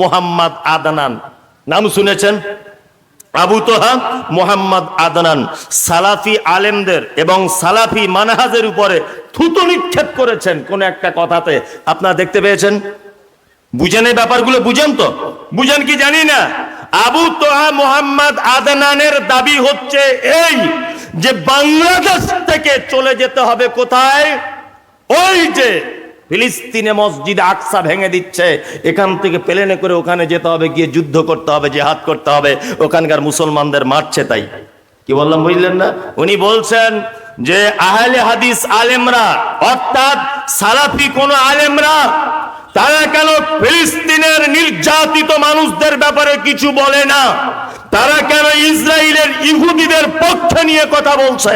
মোহাম্মদ আদনান। নাম শুনেছেন? আবু তোহা, মোহাম্মদ আদনান। সালাফি আলেমদের এবং সালাফি মানহাজের উপরে থুতু নিক্ষেপ করেছেন কোন একটা কথাতে। আপনারা দেখতে পেয়েছেন? বুঝেন এই ব্যাপারগুলো? বুঝেন তো? বুঝেন কি জানি না? আবু তোহা, মোহাম্মদ আদনানের দাবি হচ্ছে এই যে বাংলাদেশ থেকে চলে যেতে হবে কোথায়? ওই যে ফিলিস্তিনে মসজিদ আকসা ভেঙে দিচ্ছে। এখান থেকে প্লেনে করে ওখানে যেতে হবে, গিয়ে যুদ্ধ করতে হবে, জেহাদ করতে হবে। ওখানকার মুসলমানদের মারছে তাই। কি বললাম বুঝলেন না? উনি বলছেন যে আহলে হাদিস আলেমরা, অর্থাৎ সালাফি কোন আলেমরা, তারা কেন ফিলিস্তিনের নির্যাতিত মানুষদের ব্যাপারে কিছু বলে না? তারা কেন ইসরায়েলের ইহুদিদের পক্ষে নিয়ে কথা বলছে?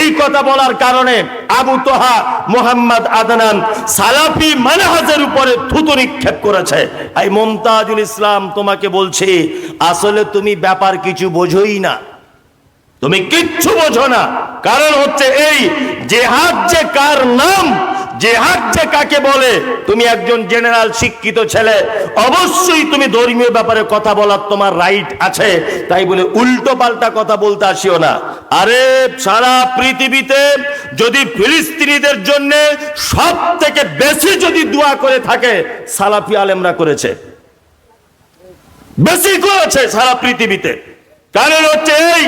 এই কথা বলার কারণে আবু তোহা মোহাম্মদ আদনান সালাফি মানহাজের উপরে থুতু নিক্ষেপ করেছে। এই মমতাজুল ইসলাম, তোমাকে বলছি, আসলে তুমি ব্যাপার কিছু বোঝোই না। তুমি কিচ্ছু বোঝো না। কারণ হচ্ছে এই, জেহাদ যে কার নাম, জেহাদ যে কাকে বলে, তুমি একজন জেনারেল শিক্ষিত ছেলে, অবশ্যই তুমি ধর্মীয় ব্যাপারে কথা বলার তোমার রাইট আছে। তাই বলে উল্টো পাল্টা কথা বলতে আসিও না। আরে সারা পৃথিবীতে যদি ফিলিস্তিনিদের জন্য সব থেকে বেশি যদি দোয়া করে থাকে, সালাফি আলেমরা করেছে। বেশি করেছে সারা পৃথিবীতে। কারণ হচ্ছে এই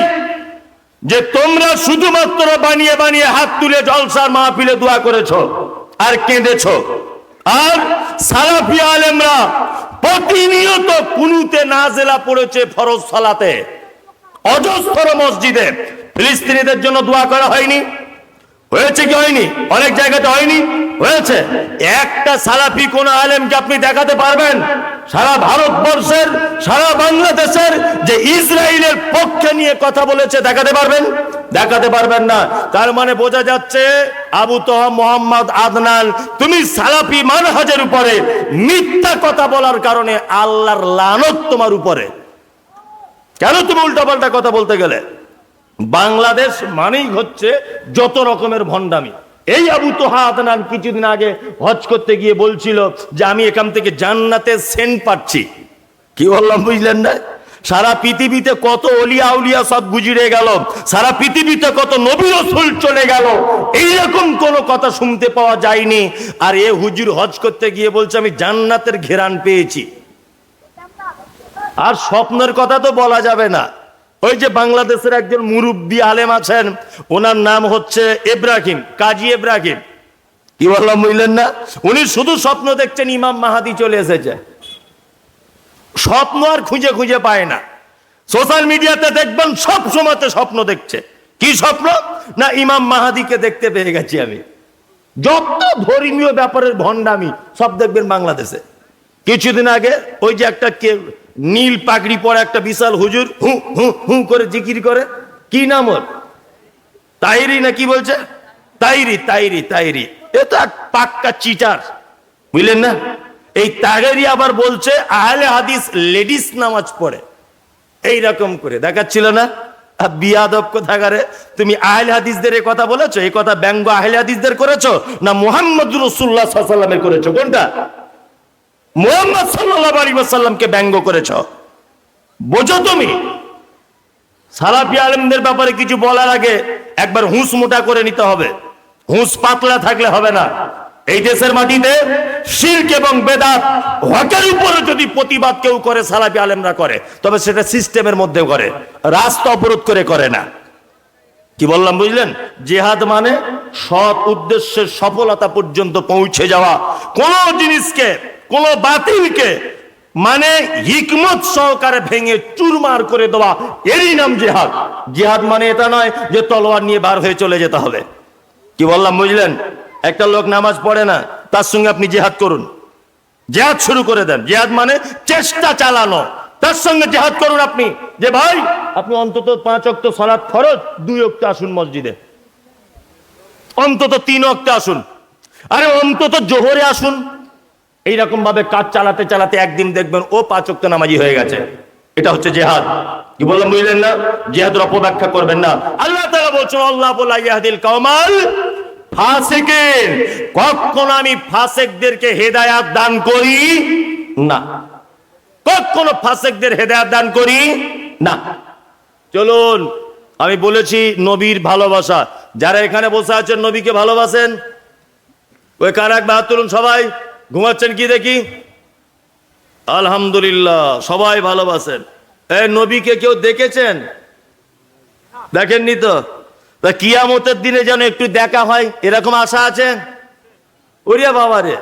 যে তোমরা শুধুমাত্র বানিয়ে বানিয়ে হাত তুলে জলসার মাহফিলে দোয়া করেছ আর কেঁদেছো, আর সালাফি আলেমরা প্রতিনিয়ত কুনুতে নাজেলা পড়েছে ফরজ সালাতে। অজস্র মসজিদে ফিলিস্তিনিদের জন্য দোয়া করা হয়নি। হয়েছে কি হয়নি? অনেক জায়গাতে হয়নি। হয়েছে। একটা সালাফি কোন আলেমকে আপনি দেখাতে পারবেন? সারা ভারতবর্ষের, সারা বাংলাদেশের যে ইসরায়েলের পক্ষে নিয়ে কথা বলেছে, দেখাতে পারবেন? দেখাতে পারবেন না। তার মানে বোঝা যাচ্ছে আবু তোহা, মোহাম্মদ আদনান, তুমি সালাফি মানহাজের উপরে মিথ্যা কথা বলার কারণে আল্লাহর লানত তোমার উপরে। কেন তুমি উল্টাপাল্টা কথা বলতে গেলে? বাংলাদেশ মানেই হচ্ছে যত রকমের ভণ্ডামি। এই আবু তোহা আদনান কিছুদিন আগে হজ করতে গিয়ে বলছিল যে আমি এখান থেকে জান্নাতের সেন্ট পাচ্ছি। কি বললাম, বুঝলেন না? সারা পৃথিবীতে কত অলিয়া উলিয়া সব গুজরে গেল, সারা পৃথিবীতে কত নবী রসুল চলে গেল, এইরকম কোনো কথা শুনতে পাওয়া যায়নি। আর এ হুজুর হজ করতে গিয়ে বলছে, আমি জান্নাতের ঘেরান পেয়েছি। আর স্বপ্নের কথা তো বলা যাবে না। ওই যে বাংলাদেশের একজন মুরব্বী আলেম আছেন, ওনার নাম হচ্ছে ইব্রাহিম কাজী ইব্রাহিম কি বললাম বুঝলেন না? উনি শুধু স্বপ্ন দেখছেন, ইমাম মাহাদি চলে এসেছে। স্বপ্ন আর খুঁজে খুঁজে পায় না। সোশ্যাল মিডিয়াতে দেখবেন, সব সময়তে স্বপ্ন দেখছে। কি স্বপ্ন? না, ইমাম মাহাদিকে দেখতে পেয়ে গেছি আমি। যত ধর্মীয় ব্যাপারের ভণ্ডামি, সব দেখবেন বাংলাদেশে। কিছুদিন আগে ওই যে একটা কে নীল পাগড়ি পরে একটা বিশাল হুজুর হু হু হু করে জিকির করে। কি নাম ওর? তাইরি না কি বলছে? তাইরি তাইরি তাইরি। এ তো পাক্কা চিটার। বুঝলেন না? এই তাগেরি আবার বলছে, আহলে হাদিস লেডিস নামাজ পড়ে। এই রকম করে। দেখাচ্ছিল না? বিয়াদব কোথাকারে? তুমি আহলে হাদিসদের এই কথা বলেছ? এই কথা ব্যঙ্গ আহলে হাদিসদের করেছ? না মোহাম্মদ রসুল্লাহ সাল্লামের করেছ? কোনটা? মোহাম্মদ সাল্লাহ আলী সাল্লামকে ব্যঙ্গ করেছ। বোঝো তুমি? সালাফি আলমদের ব্যাপারে কিছু বলার আগে একবার হুঁস মোটা করে নিতে হবে। হুঁস পাতলা থাকলে হবে না। এই দেশের মাটিতে শির্ক এবং বেদাত, হকের উপরে যদি প্রতিবাদ কেউ করে, সালাফি আলেমরা করে, তবে সেটা সিস্টেমের মধ্যে করে, রাস্তা অবরোধ করে করে না। কি বললাম বুঝলেন? জেহাদ মানে সৎ উদ্দেশ্যের সফলতা পর্যন্ত পৌঁছে যাওয়া। কোন জিনিসকে কোন বাতিলকে মানে হিকমত সহকারে ভেঙে চুরমার করে দেওয়া এরই নাম জেহাদ। জেহাদ মানে এটা নয় যে তলোয়ার নিয়ে বার হয়ে চলে যেতে হবে। কি বললাম, বুঝলেন? একটা লোক নামাজ পড়ে না, তার সঙ্গে আপনি জেহাদ করুন। জেহাদ শুরু করে দেন। জেহাদ মানে চেষ্টা চালানো। তার সঙ্গে জেহাদ করুন আপনি। যে ভাই, আপনি অন্তত পাঁচ অক্ট সলাৎ ফরজ, দুই অক্ট আসুন মসজিদে। অন্তত তিন অক্টে আসুন। আরে অন্তত জোহরে আসুন। এইরকম ভাবে কাজ চালাতে চালাতে একদিন দেখবেন ও পাঁচ অক্ট নামাজি হয়ে গেছে। এটা হচ্ছে জেহাদ। কি বললাম বুঝলেন না? জেহাদের অপব্যাখ্যা করবেন না। আল্লাহ তাআলা বলছেন, আল্লাহ বলা ইয়াহদিল কামাল ফাসিকিন। কখনো আমি ফাসেকদেরকে হেদায়াত দান করি না। কখনো ফাসেকদের হেদায়াত দান করি না। চলুন, আমি বলেছি নবীর ভালোবাসা। যারা এখানে বসে আছেন, নবীকে ভালোবাসেন? ওই কার? এক হাত সবাই? ঘুমাচ্ছেন কি দেখি? আলহামদুলিল্লাহ, সবাই ভালোবাসেন এই নবীকে কেউ দেখেছেন? দেখেননি তো? তা কিয়ামতের দিনে যেন একটু দেখা হয়, এরকম আশা আছে? ওরিয়া বাবা রে,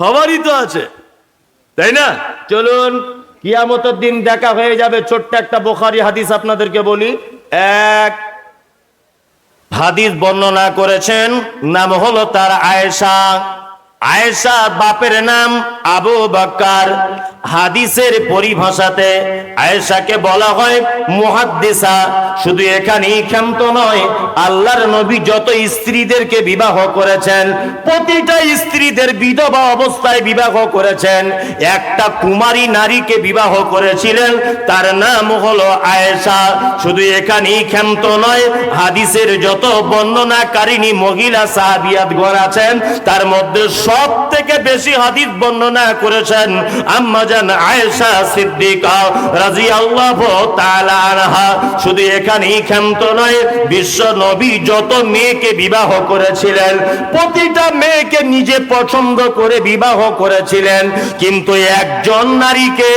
সবারই তো আছে। তাই না? চলুন, কিয়ামতের দিন দেখা হয়ে যাবে ছোট্ট একটা বোখারি হাদিস আপনাদেরকে বলি। এক, হাদিস বর্ণনা করেছেন, নাম হলো তার আয়েশা। আয়েশা বাপের নাম আবু বক্কার। হাদিসের পরিভাষাতে আয়েশাকে বলা হয় মুহাদ্দিসা। শুধু এখানেই ক্ষান্ত নয়, আল্লাহর নবী যত স্ত্রীদেরকে বিবাহ করেছেন, প্রতিটা স্ত্রীদের বিধবা অবস্থায় বিবাহ করেছেন। একটা কুমারী নারীকে বিবাহ করেছিলেন, তার নাম হলো আয়েশা। শুধু এখানেই ক্ষান্ত নয়, হাদিসের যত বর্ণনাকারিনী মহিলা সাহাবিয়াত গণ আছেন, তার মধ্যে সব থেকে বেশি হাদিস বর্ণনা করেছেন আম্মাজান আয়েশা সিদ্দিকা রাদিয়াল্লাহু তাআলা আনহা। শুধু এখানেই ক্ষান্ত নয়, বিশ্ব নবী যত মেয়েকে বিবাহ করেছিলেন, প্রতিটা মেয়েকে নিজে পছন্দ করে বিবাহ করেছিলেন। কিন্তু একজন নারীকে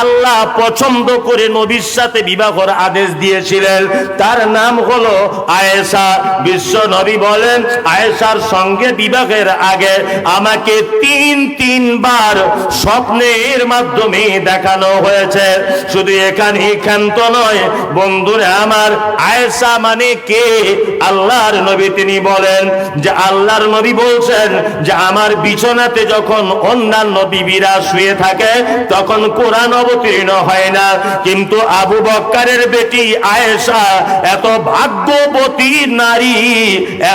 আল্লাহ পছন্দ করে নবীর সাথে বিবাহর আদেশ দিয়েছিলেন। তার নাম হলো আয়েশা। বিশ্ব নবী বলেন, আয়েশার সঙ্গে বিবাহের আগে আমাকে তিন, তিনবার স্বপ্নের মাধ্যমে দেখানো হয়েছে। শুধু এখানে ক্ষান্ত নয়, বন্ধুরা আমার, আয়েশা মানে কে? আল্লাহর নবী তিনি বলেন যে, আল্লাহর নবী বলছেন যে, আমার বিছানাতে যখন অন্যান্য বিবিরা শুয়ে থাকে, তখন কোরআন অবতীর্ণ হয় না। কিন্তু আবু বক্কারের বেটি আয়েশা এত ভাগ্যবতী নারী,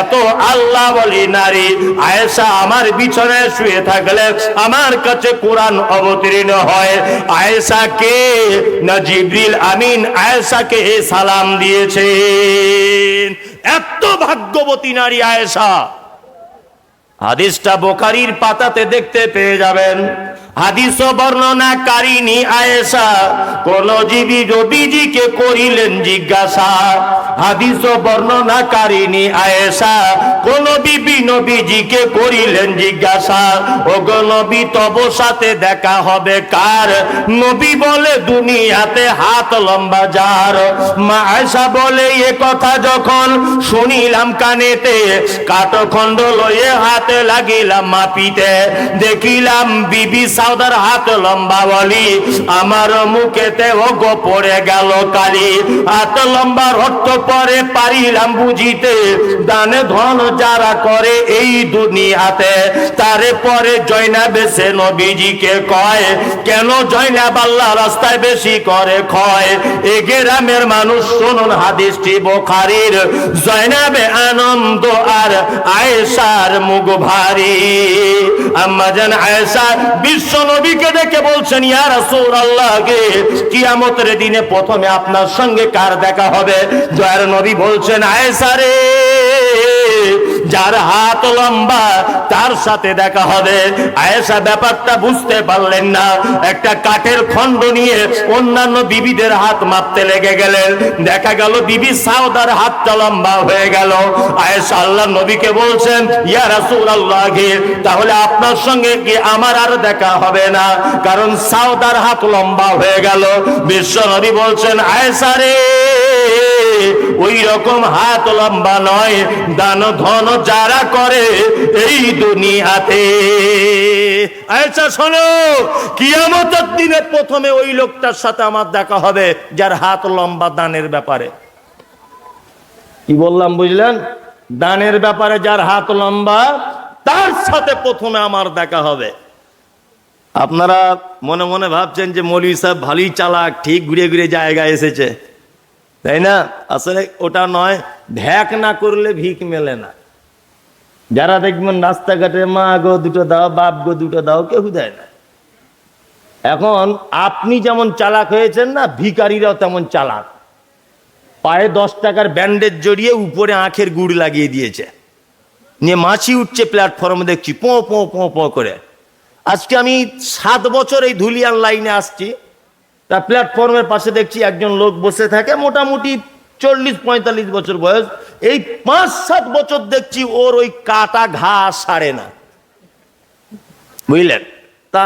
এত আল্লাহ বলি নারী। আয়েশা আমার বিছানায় শুয়ে থাকলে আমার কাছে কোরআন অবতীর্ণ হয়। আয়েশা কে না জিবরিল আমিন, আয়েশাকে সালাম দিয়েছে এত ভাগ্যবতী নারী আয়েশা। হাদিসটা বোকারির পাতাতে দেখতে পেয়ে যাবেন। হাদিস বর্ণনাকারিনী আয়েশা, কোন জীবী রবিজিকে করিলেন জিজ্ঞাসা। হাদিস বর্ণনাকারিনী আয়েশা, কোন বিবি নবীজিকে করিলেন জিজ্ঞাসা। ও গো নবী, তব সাথে দেখা হবে কার? নবী বলে, দুনিয়াতে হাত লম্বা যার। মা আয়েশা বলে, এ কথা যখন শুনিলাম কানেতে, কাঠখণ্ড লয়ে হাতে লাগিলাম মাপিতে। দেখিলাম বিবি সাউদার হাত লম্বা বলি, আমার মুখেতে ও গো পড়ে গেল কালি। হাত লম্বা রক্ত পরে পারিলাম বুঝিতে, দানে ধন যারা করে এই দুনিয়াতে, তারে পরে জয়না বেছে নবীজিকে কয়, কেন জয়না বাল্লা রাস্তায় বেশি করে ক্ষয়? এ গ্রামের মানুষ, শুনুন হাদিসটি বোখারির, জয়নাবে আনন্দ আর আয়েশার মুখ ভারী। আম্মাজান আয়েশা বিশ্ব নবীকে দেখে বলছেন ইয়ার ইয়া রাসূলুল্লাহকে কিয়ামতের দিনে প্রথমে আপনার সঙ্গে কার দেখা হবে? দয়ার নবী বলছেন, আয়েশা রে যার হাত লম্বা, তার সাথে দেখা হবে। আয়েশা ব্যাপারটা বুঝতে পারলেন না। একটা কাঠের খণ্ড নিয়ে অন্যান্য বিবিদের হাত মাপতে লেগে গেলেন। দেখা গেল বিবি সাউদার হাতটা লম্বা হয়ে গেল। আয়েশা আল্লাহ নবীকে বলছেন, ইয়া রাসূলুল্লাহ, তাহলে আপনার সঙ্গে কি আমার আর দেখা হবে না? কারণ সাউদার হাত লম্বা হয়ে গেল। বিশ্ব নবী বলছেন, আয়েশা রে ওই রকম হাত লম্বা নয়, দান ধন যারা করে এই দুনিয়াতে। আচ্ছা শোনো, কিয়ামতের দিনে প্রথমে ওই লোকটার সাথে আমার দেখা হবে, যার হাত লম্বা দানের ব্যাপারে। কি বললাম, বুঝলেন? দানের ব্যাপারে যার হাত লম্বা, তার সাথে প্রথমে আমার দেখা হবে। আপনারা মনে মনে ভাবছেন যে মৌলী সাহেব ভালোই চালাক, ঠিক ঘুরে ঘুরে জায়গায় এসেছে। তাই না? আসলে ওটা নয় ভ্যাক না করলে ভিক মেলে না। যারা দেখবেন রাস্তাঘাটে, মা গো, দুটো দাও, বাপ গো, দুটো দাও কেউ দেয় না। এখন আপনি যেমন চালাক হয়েছেন না, ভিকারিরাও তেমন চালাক। পায়ে দশ টাকার ব্যান্ডেজ জড়িয়ে উপরে আখের গুড় লাগিয়ে দিয়েছে। নিয়ে মাছি উঠছে প্ল্যাটফর্মে দেখছি, পো পো পো পো করে। আজকে আমি সাত বছর এই ধুলিয়ান লাইনে আসছি। তা প্ল্যাটফর্মের পাশে দেখছি একজন লোক বসে থাকে, মোটামুটি চল্লিশ, পঁয়তাল্লিশ বছর বয়স। এই পাঁচ, সাত বছর দেখছি ওর ওই কাটা ঘাস সারে না। বুঝলেন? তা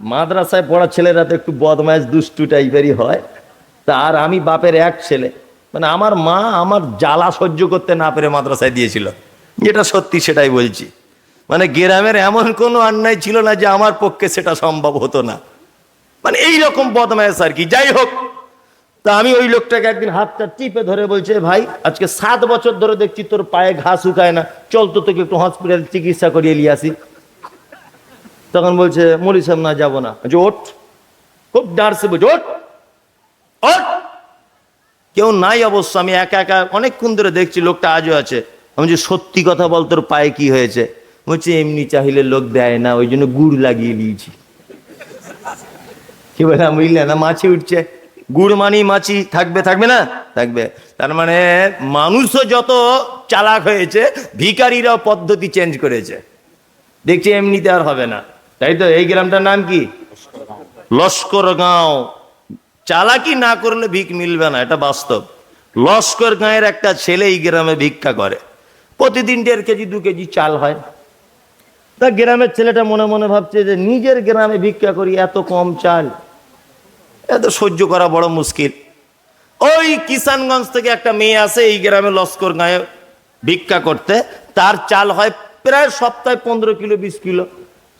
মাদ্রাসায় পড়া ছেলেরা তো একটু বদমাইশ, দুষ্টু টাইপেরই হয়। তা আর আমি বাপের এক ছেলে। মানে আমার মা আমার জ্বালা সহ্য করতে না পেরে মাদ্রাসায় দিয়েছিল। যেটা সত্যি সেটাই বলছি। মানে গ্রামের এমন কোনো অন্যায় ছিল না যে আমার পক্ষে সেটা সম্ভব হতো না। মানে এই রকম বদমাইশ আর কি, যাই হোক। তা আমি ওই লোকটাকে একদিন হাতটা টিপে ধরে বলছে ভাই, আজকে সাত বছর ধরে দেখছি তোর পায়ে ঘাস শুকায় না, চল তো তোকে একটু হসপিটাল চিকিৎসা করিয়ে নিয়ে আসি। তখন বলছে মলি সাহেব না, যাব না। ওঠ। খুব ডারসে ওঠ। ওঠ। কেউ নাই অবশ্য, আমি একা একা অনেকক্ষণ ধরে দেখছি, লোকটা আজও আছে। আমি যে সত্যি কথা বল, তোর পায়ে কি হয়েছে? বলছে, এমনি চাহিলে লোক দেয় না, ওই জন্য গুড় লাগিয়ে দিয়েছি। কি বললাম বুঝলে না, মাছি উঠছে। গুড় মানি মাছি থাকবে থাকবে না? থাকবে। তার মানে মানুষও যত চালাক হয়েছে ভিকারিরাও পদ্ধতি চেঞ্জ করেছে। দেখছি এমনিতে আর হবে না। তাই তো, এই গ্রামটার নাম কি? লস্কর গাঁও। চালাকি না করলে ভিক মিলবে না, এটা বাস্তব। লস্কর গাঁয়ের একটা ছেলে এই গ্রামে ভিক্ষা করে। প্রতিদিন দেড় কেজি, দু কেজি চাল হয়। তা গ্রামের ছেলেটা মনে মনে ভাবছে যে নিজের গ্রামে ভিক্ষা করি, এত কম চাল। এত সহ্য করা বড় মুশকিল। ওই কিষানগঞ্জ থেকে একটা মেয়ে আসে এই গ্রামে লস্কর গায়ে ভিক্ষা করতে। তার চাল হয় প্রায় সপ্তাহে পনেরো কিলো, বিশ কিলো।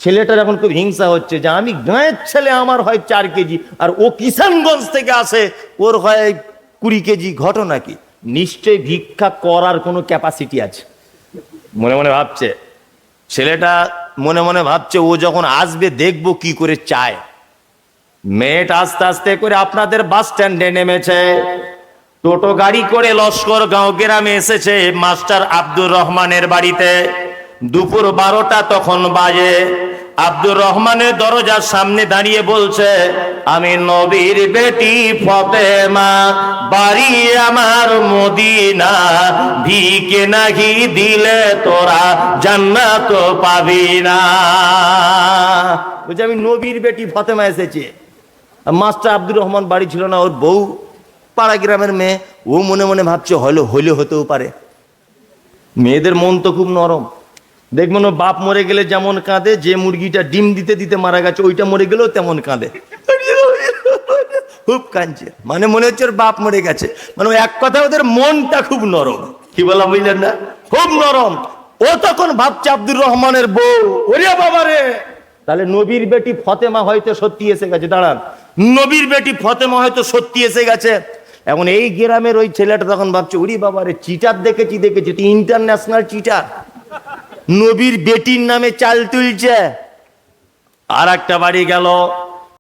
ছেলেটার এখন খুব হিংসা হচ্ছে যে আমি গাঁয়ের ছেলে, আমার হয় চার কেজি। আর ও কিষানগঞ্জ থেকে আসে, ওর হয় কুড়ি কেজি। ঘটনা কি? নিশ্চয়ই ভিক্ষা করার কোনো ক্যাপাসিটি আছে। মনে মনে ভাবছে। ছেলেটা মনে মনে ভাবছে, ও যখন আসবে, দেখব কি করে চায়। মেয়েটা আস্তে আস্তে করে আপনাদের বাস স্ট্যান্ডে নেমেছে। টোটো গাড়ি করে লস্কর গাঁও গ্রামে এসেছে মাস্টার আব্দুর রহমানের বাড়িতে। দুপুর বারোটা তখন বাজে। আব্দুর রহমানের দরজার সামনে দাঁড়িয়ে বলছে, আমি নবীর বেটি ফতেমা, বাড়ি আমার মদিনা ভিকে নাহি দিলে তোরা জান্নাত পাবি না। বলছে, আমি নবীর বেটি ফতেমা এসেছে। মাস্টার আব্দুর রহমান বাড়ি ছিল না, ওর বউ পাড়া গ্রামের মেয়ে। ও মনে মনে ভাবছে, হলে হলে হতেও পারে। মেয়েদের মন তো খুব নরম। দেখবেন বাপ মরে গেলে যেমন কাঁদে, যে মুরগিটা ডিম দিতে দিতে মারা গেছে, ওইটা মরে গেলেও তেমন কাঁদে। খুব কাঁদছে। মানে মনে হচ্ছে ওর বাপ মরে গেছে। মানে এক কথা ওদের মনটা খুব নরম। কি বলা বুঝলেন না? খুব নরম। ও তখন ভাবছে, আব্দুর রহমানের বউ। ওরে বাবা রে তাহলে নবীর বেটি ফতেমা হয়তো সত্যি এসে গেছে। দাঁড়ান। নবীর বেটি ফতেমা হয়তো সত্যি এসে গেছে। এখন এই গ্রামের ওই ছেলেটা তখন ভাবছে উড়ি বাবা রে, চিটার দেখেছি দেখেছি, তুই ইন্টারন্যাশনাল চিটার। নবীর বেটির নামে চাল তুলছে। আর একটা বাড়ি গেল